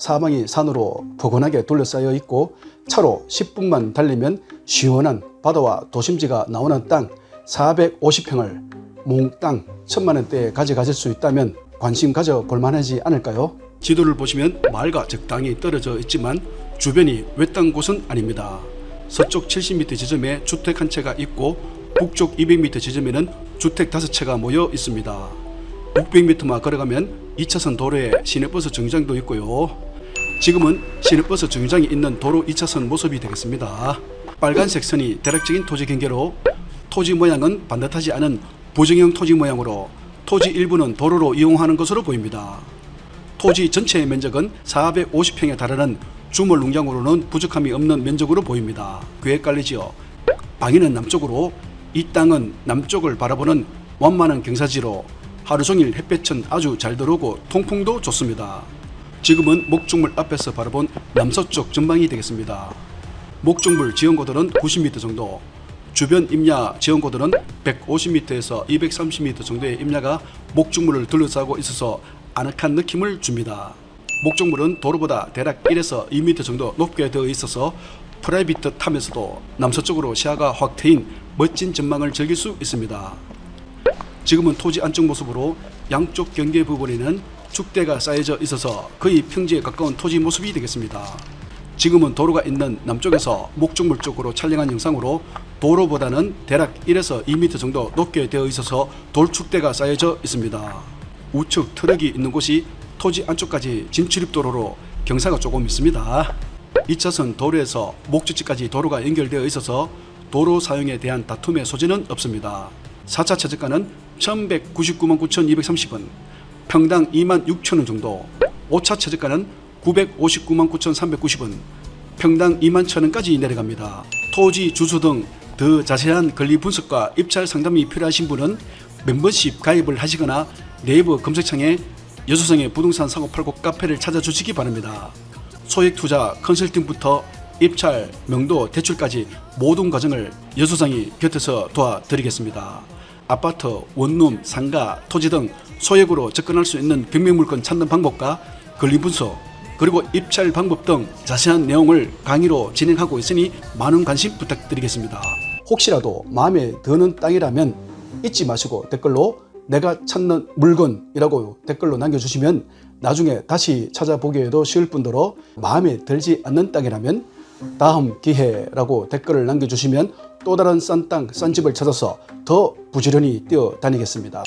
사방이 산으로 포근하게 둘러싸여 있고 차로 10분만 달리면 시원한 바다와 도심지가 나오는 땅 450평을 몽땅 천만 원대에 가져가실 수 있다면 관심 가져 볼 만하지 않을까요? 지도를 보시면 마을과 적당히 떨어져 있지만 주변이 외딴 곳은 아닙니다. 서쪽 70m 지점에 주택 한 채가 있고 북쪽 200m 지점에는 주택 5채가 모여 있습니다. 600m만 걸어가면 2차선 도로에 시내버스 정류장도 있고요. 지금은 시내버스 정류장이 있는 도로 2차선 모습이 되겠습니다. 빨간색 선이 대략적인 토지 경계로 토지 모양은 반듯하지 않은 부정형 토지 모양으로 토지 일부는 도로로 이용하는 것으로 보입니다. 토지 전체의 면적은 450평에 달하는 주물 농장으로는 부족함이 없는 면적으로 보입니다. 그에 깔리지요. 방위는 남쪽으로 이 땅은 남쪽을 바라보는 완만한 경사지로 하루 종일 햇볕은 아주 잘 들어오고 통풍도 좋습니다. 지금은 목중물 앞에서 바라본 남서쪽 전방이 되겠습니다. 목중물 지형고도는 90m 정도, 주변 임야 지형고도는 150m에서 230m 정도의 임야가 목중물을 둘러싸고 있어서 아늑한 느낌을 줍니다. 목적물은 도로보다 대략 1에서 2m 정도 높게 되어 있어서 프라이빗하면서도 남서쪽으로 시야가 확 트인 멋진 전망을 즐길 수 있습니다. 지금은 토지 안쪽 모습으로 양쪽 경계 부분에는 축대가 쌓여져 있어서 거의 평지에 가까운 토지 모습이 되겠습니다. 지금은 도로가 있는 남쪽에서 목적물 쪽으로 촬영한 영상으로 도로보다는 대략 1에서 2m 정도 높게 되어 있어서 돌축대가 쌓여져 있습니다. 우측 트럭이 있는 곳이 토지 안쪽까지 진출입 도로로 경사가 조금 있습니다. 2차선 도로에서 목적지까지 도로가 연결되어 있어서 도로 사용에 대한 다툼의 소지는 없습니다. 4차 최저가는 1199만 9,230원, 평당 2만 6천 원 정도, 5차 최저가는 959만 9,390원, 평당 2만 천 원까지 내려갑니다. 토지 주소 등 더 자세한 권리 분석과 입찰 상담이 필요하신 분은 멤버십 가입을 하시거나 네이버 검색창에 여수성의 부동산 사고 팔고 카페를 찾아주시기 바랍니다. 소액 투자 컨설팅부터 입찰, 명도, 대출까지 모든 과정을 여수성이 곁에서 도와드리겠습니다. 아파트, 원룸, 상가, 토지 등 소액으로 접근할 수 있는 경매물건 찾는 방법과 권리 분석, 그리고 입찰 방법 등 자세한 내용을 강의로 진행하고 있으니 많은 관심 부탁드리겠습니다. 혹시라도 마음에 드는 땅이라면 잊지 마시고 댓글로 내가 찾는 물건이라고 댓글로 남겨주시면 나중에 다시 찾아보기에도 쉬울 뿐더러 마음에 들지 않는 땅이라면 다음 기회라고 댓글을 남겨주시면 또 다른 싼 땅, 싼 집을 찾아서 더 부지런히 뛰어다니겠습니다.